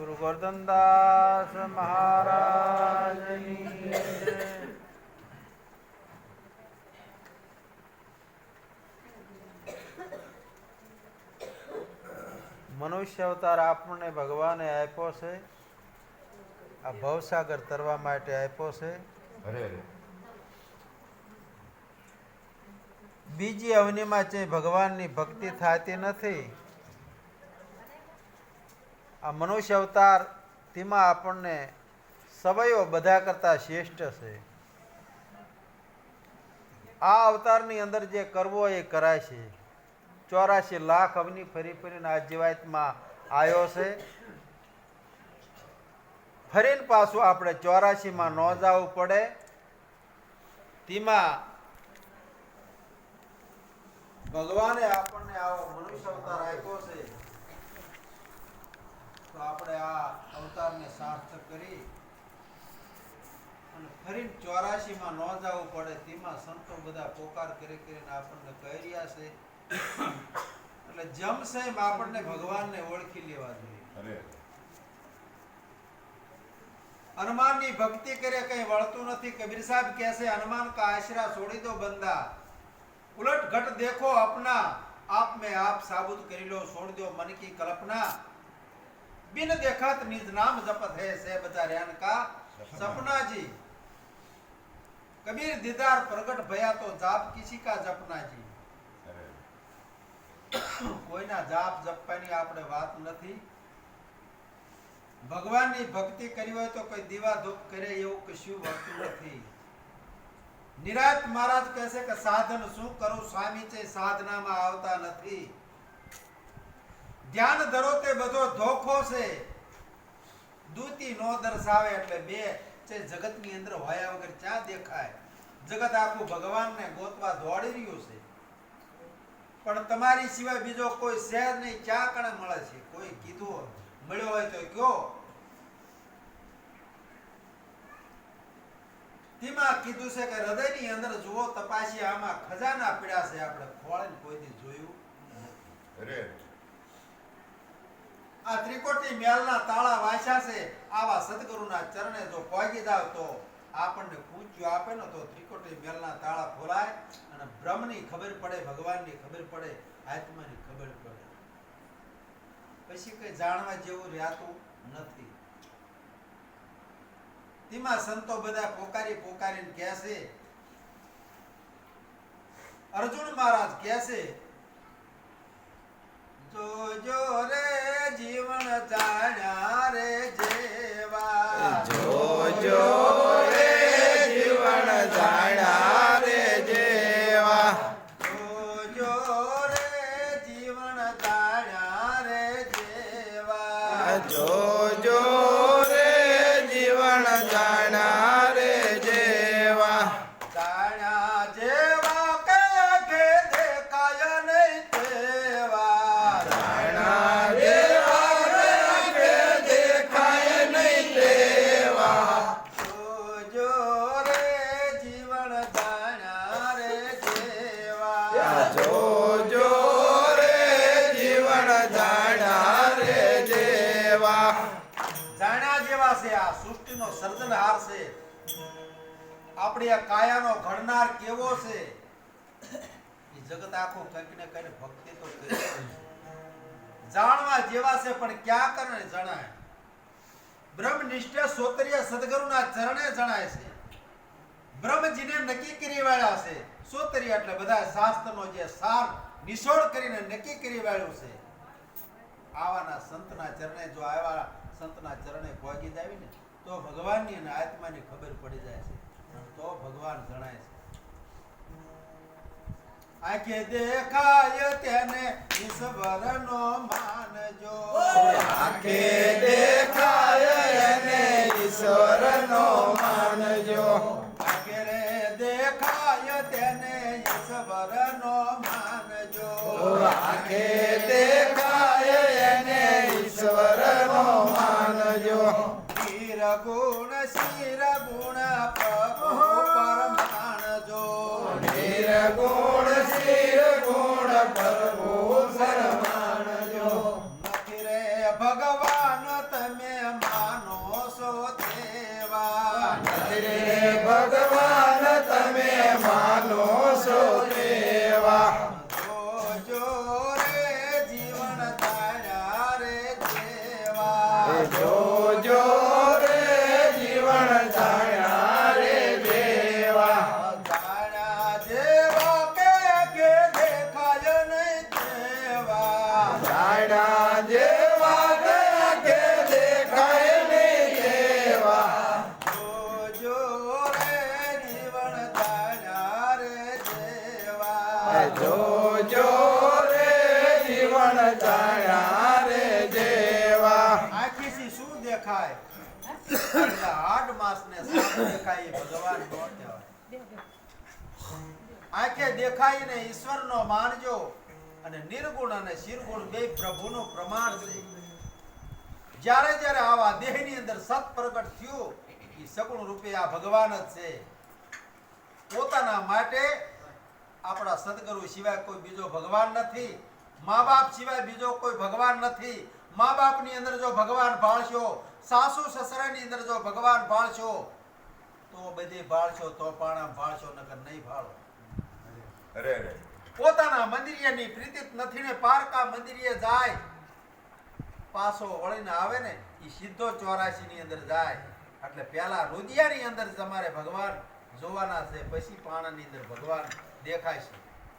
ગુરુ ગોરધનદાસ મહારાજની જય. મનુષ્ય અવતાર આપણને ભગવાને આપ્યો છે. આ ભવસાગર તરવા માટે આપ્યો છે. બીજી અવનિમાં જે ભગવાનની ભક્તિ થતી નથી આ મનુષ્ય અવતાર, તેમાં આપણને સવયો બધા કરતાં શ્રેષ્ઠ છે. આ અવતારની અંદર જે કરવો એ કરાય છે. ચોરાશી લાખ અવની ફરી ફરીને આ જીવાતમાં આવ્યો છે. ફરીને પાછું આપણે ચોરાશીમાં ન જવું પડે. તેમાં ભગવાને આપણને આવો મનુષ્ય અવતાર આપ્યો છે. તો આપણે આ અવતારને સાર્થક કરી અને ફરી ચોરાશીમાં ન જવું પડે તેમાં સંતો બધા પોકાર કરી કરીને આપણને કહી રહ્યા છે. એટલે જમશે આપણને ભગવાનને ઓળખી લેવા જોઈએ. હનુમાનની ભક્તિ કરે કઈ વળતું નથી કબીર સાહેબ કહે છે હનુમાન કા આશરા છોડી દો બંદા. ઉલટ ઘટ દેખો અપના. આપ મેં આપ સાબુત કરી લો છોડ દો મન કી કલ્પના. बिन देखत निज नाम जपत है से बचार्यान का सपना जी कबीर दीदार प्रगट भया तो जाप किसी का जपना जी અરે કોઈના જાપ જપવાની આપણે વાત નથી ભગવાનની ભક્તિ કરી હોય તો કોઈ દીવા ધૂપ કરે એવું કશું હોતું નથી નિરાત મહારાજ કહે છે કે સાધન શું કરું સ્વામી છે સાધનામાં આવતા નથી ધ્યાન ધરો તે બધો ધોખો છે. દૂતી નો દર્શાવે એટલે બે જગત જગતની અંદર હોયા વગર ક્યાં દેખાય? જગત આખું ભગવાનને ગોતવા દોડી રહ્યું છે. પણ તમારી સિવાય બીજો કોઈ શહેર નહીં, ક્યાં કણે મળે છે? કોઈ કીધું મળ્યો હોય તો કયો. તેમાં કીધું છે કે હૃદયની અંદર જુઓ તપાસી આમાં ખજાના પીડા છે. આપણે ખોળે કોઈ જોયું અરે આ ત્રિકોટી મેલના તાળા વાંચ્યા છે. આવા સદગુરુના ચરણે જો પહોંચી જાવ તો આપણને પૂછ્યું આપે ને તો ત્રિકોટી મેલના તાળા ખોલાય અને બ્રહ્મની ખબર પડે, ભગવાનની ખબર પડે, આત્માની ખબર પડે. પછી કઈ જાણવા જેવું રહેતું નથી. તેમાં સંતો બધા પોકારી પોકારીને કહે છે, અર્જુન મહારાજ કહે જાણ્યા જેવા છે, આ સૃષ્ટિનો સર્જનહાર છે. આપણી આ કાયાનો ઘડનાર કેવો છે? એ જગત આખું કંઈક ને કંઈક ભક્તિ તો કરે જાણવા જેવા છે, પણ ક્યાં કરને જણાય? બ્રહ્મનિષ્ઠ સોતરીય સદગુરુના ચરણે જણાય છે. બ્રહ્મજીને નક્કી કરી વાળ્યા છે. સોતરીય એટલે બધા શાસ્ત્રનો જે સાર નિશોળ કરીને નક્કી કરી વાળ્યું છે. આવાના સંતના ચરણે જો આવ્યા સંતના ચરણે પહોંચી જાય ને તો ભગવાનની અને આત્માની ખબર પડી જાય છે. તો ભગવાન જણાય છે. આંખે દેખાય તેને ઈશ્વરનો માનજો આંખે દેખાય એને ઈશ્વરનો માનજો આંખે દેખાય તેને ઈશ્વરનો માનજો આંખે દેખાય વીર ગુણ શિર ગુણ પ્રભુ પરમાણજો. નિર્ગુણ શિર ગુણ પ્રભુ સરમાણજો નથી રે ભગવાન ઈશ્વર નો માનજો નિર્ગુણ અને શિરગુણ બે પ્રભુનું પ્રમાણ છે. જ્યારે જ્યારે આવા દેહની અંદર સત પ્રગટ થયું, એ સગુણ રૂપે આ ભગવાન જ છે. પોતાના માટે આપણા સદગુરુ સિવાય કોઈ બીજો ભગવાન નથી. મા બાપ સિવાય બીજો કોઈ ભગવાન નથી. મા બાપની અંદર જો ભગવાન ભાળશો સાસુ સસરાની અંદર જો ભગવાન ભાળશો તો બધી ભાળશો તો પાણા ભાળશો નકર નહીં ભાળો. અરે અરે. પોતાના મંદિરિયાની પ્રીતિ નથી ને પારકા મંદિરિયે જાય પાછો વળીને આવે ને એ સીધો ચોરાશી ની અંદર જાય. એટલે પેલા રુદિયાની અંદર તમારે ભગવાન જોવાના છે પછી પાણાની અંદર ભગવાન. દેખાય છે.